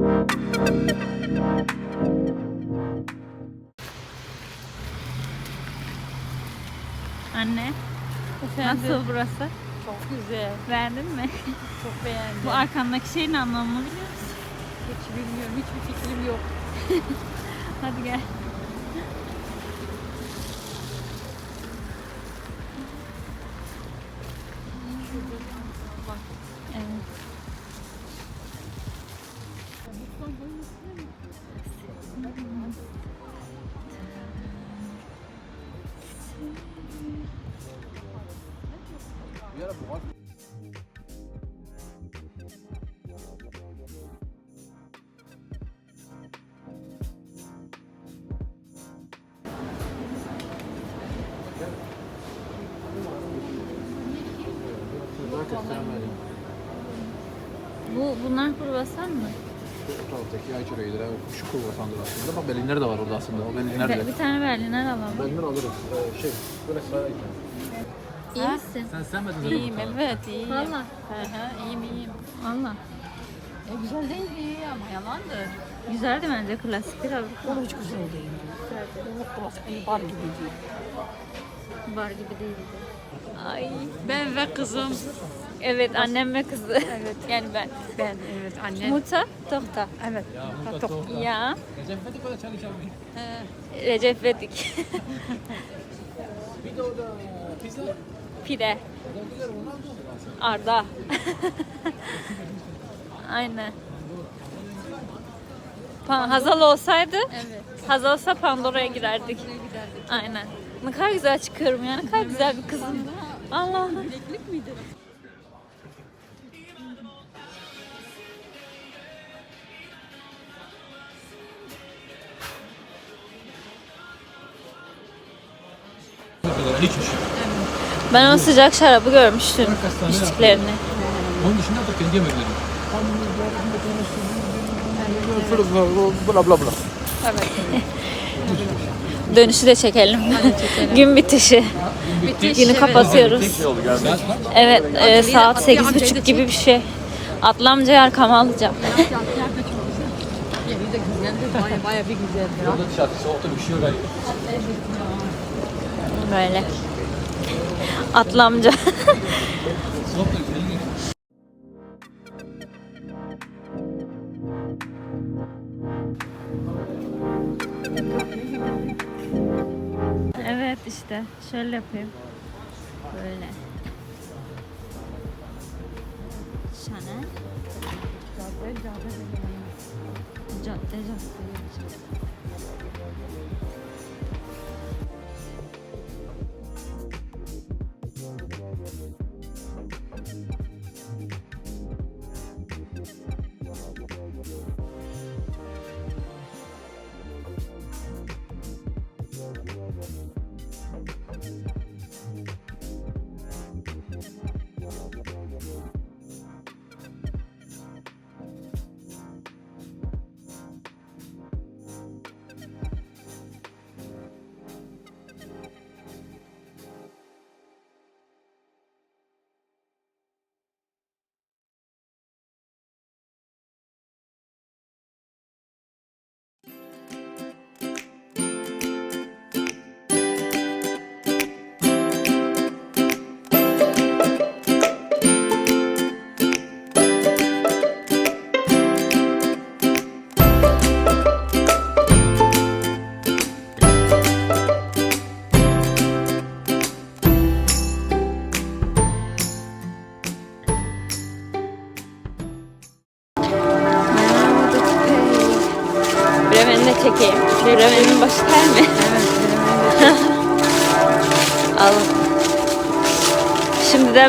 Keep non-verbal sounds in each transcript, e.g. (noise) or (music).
Anne, nasıl burası? Çok güzel. Beğendin mi? Çok beğendim. Bu arkandaki şeyin anlamını biliyor musun? Hiç bilmiyorum. Hiçbir fikrim yok. (laughs) Hadi gel. Bu bunlar kruvasan mı? Bu taraftaki ay çöreğidir. Evet. Şu kruvasandır aslında. Bak Berliner de var orada aslında. O Berliner Be- de. bir tane berliner alalım. Berliner alırız. Ee, şey, böyle sıra İyi misin? Sen sevmedin İyiyim evet iyiyim. Valla. Hı hı, iyiyim iyiyim. Valla. E, güzel değildi ama yalandı. Güzeldi bence klasik bir Avrupa. O hiç güzel değil. O klasik bir bar gibi değil. Bar gibi değildi. Ay. Ben ve kızım. Evet annem ve kızı. Evet. (laughs) yani ben. Ben evet anne. Muta, Tohta. Evet. Çok. Ya. Recep Fethi kadar çalışalım. Ee, Recep Vedik. (laughs) Bir de orada pizza. Pide. Arda. (laughs) Aynen. Pa- Hazal olsaydı, evet. Hazal olsa Pandora'ya girerdik. Giderdik. Aynen. Ne kadar güzel çıkıyorum ya, ne kadar güzel bir kızım. Allah'ım. Bileklik miydi? İş. Ben o sıcak şarabı görmüştüm içtiklerini. Onun dışında da kendi yemekleri. Bla bla bla. Dönüşü de çekelim. (laughs) Gün bitişi. Günü kapatıyoruz. Evet, e, saat sekiz buçuk gibi bir şey. Atlamca arkamı alacağım. Yeri de güzeldi. Baya işte şöyle yapayım. Böyle. Chanel. Cadde cadde. Bremen'i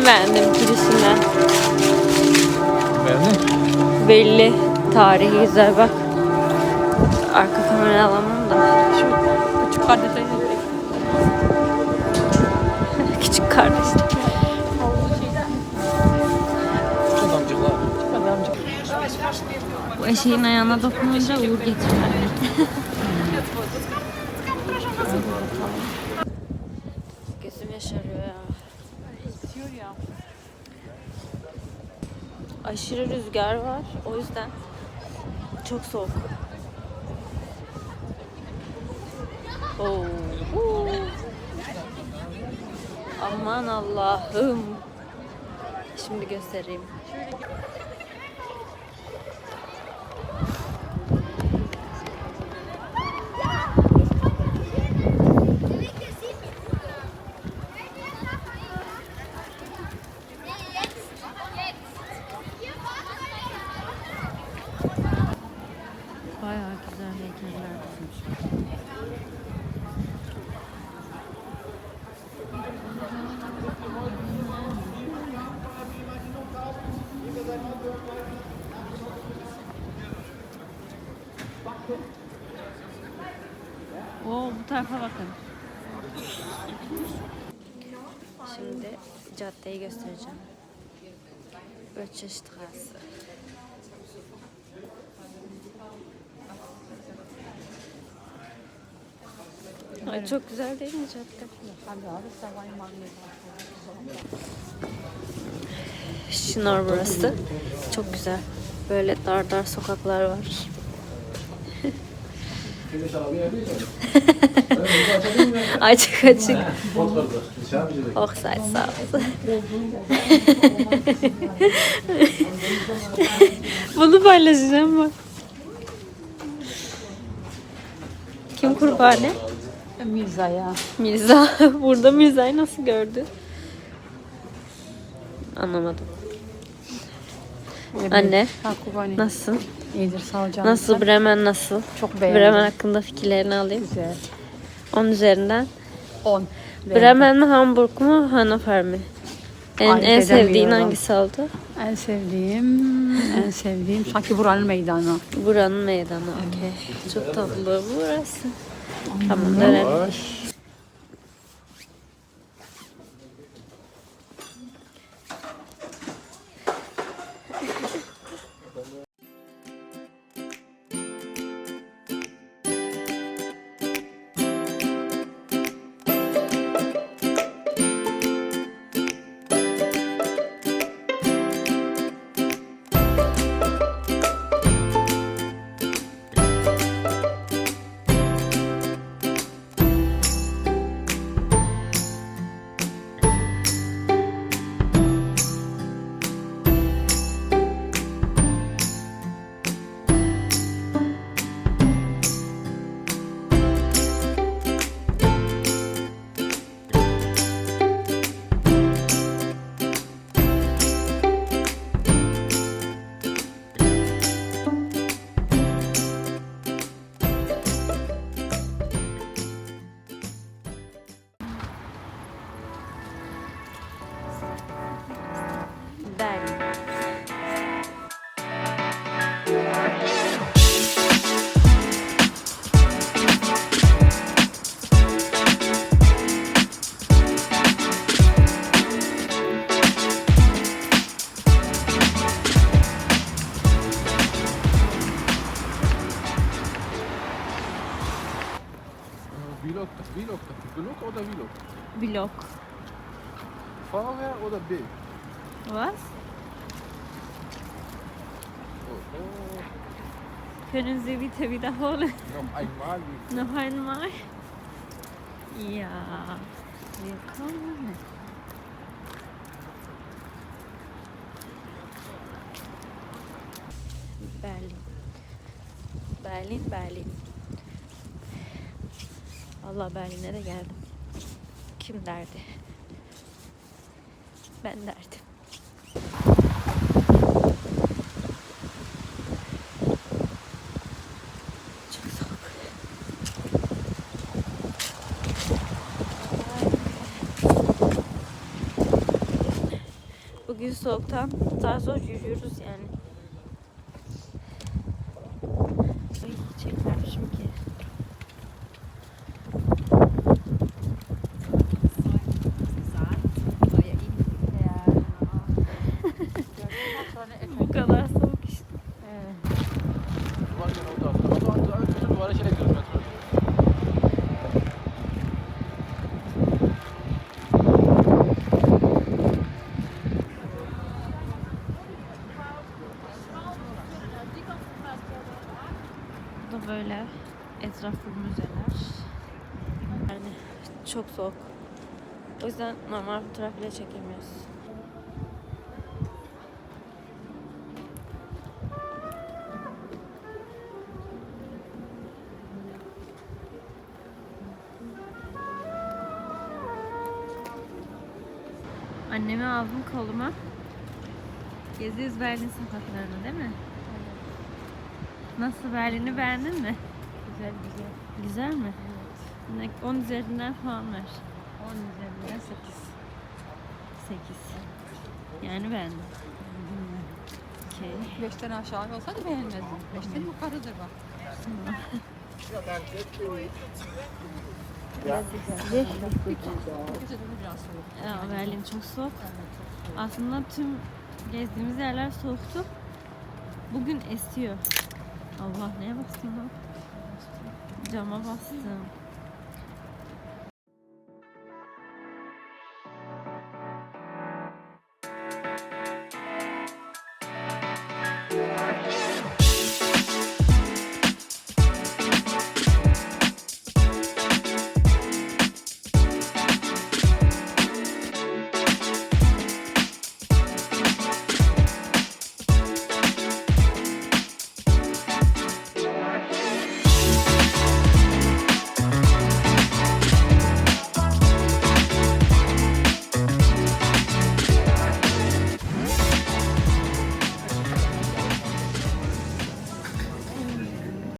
Şimdiden beğendim girişinden. Beğendin? Belli. Tarihi güzel bak. Arka kamera alamam da. Küçük kardeşler. (laughs) Küçük kardeş. Bu eşeğin ayağına dokununca uğur getiriyor. Gözüm yaşarıyor ya. İstiyor ya. Aşırı rüzgar var. O yüzden çok soğuk. Oo. Aman Allah'ım. Şimdi göstereyim. Bayağı güzel heykeller dizmiş. Oo, bu tarafa bakın. Şimdi caddeyi göstereceğim. Bötçestraße. Ay çok güzel değil mi cadde? Şınar burası. Çok güzel. Böyle dar dar sokaklar var. (laughs) açık açık. Hochzeit sağ olsun. (laughs) Bunu paylaşacağım bak. Kim kurbane? Mirza ya. Mirza. (laughs) Burada Mirza'yı nasıl gördü? Anlamadım. Anne Ha Kubani. nasılsın? İyidir sağ ol canım. Nasıl Bremen nasıl? Çok beğendim. Bremen hakkında fikirlerini alayım. Güzel. 10 üzerinden. 10. Bremen mi Hamburg mu Hannover mi? En, Ayırt en sevdiğin hangisi oldu? En sevdiğim, en sevdiğim sanki buranın meydanı. Buranın meydanı. Okey. Çok tatlı burası. Tamam dönelim. Berlin. Vlog, vlog, vlog oder vlog? Blok. Vorher oder B? Was? Können Sie bitte wiederholen? Noch einmal. Noch einmal? Ja. Willkommen. Berlin. Berlin, Berlin. Allah Berlin'e de geldim. Kim derdi? Ben derdim. Çok soğuk. Bugün soğuktan daha zor yürüyoruz yani. Ay çekmemişim ki. Bu kadar soğuk işte. Duvar gene o da. Ama daha önce duvara şey ekliyoruz metro. Bu da böyle etrafı müzeler. Yani çok soğuk. O yüzden normal fotoğraf bile çekemiyoruz. Annemi aldım koluma. Geziyoruz Berlin sokaklarını değil mi? Nasıl Berlin'i beğendin mi? Güzel güzel. Güzel mi? Evet. 10 üzerinden puan ver. 10 üzerinden 8. 8. Yani beğendim. Okey. 5'ten aşağı olsa da beğenmezdim. 5'ten yukarıdır bak. Güzel biraz soğuk. Ya, Berlin çok soğuk. Aslında tüm gezdiğimiz yerler soğuktu. Bugün esiyor. Allah neye bastım lan? Cama bastım.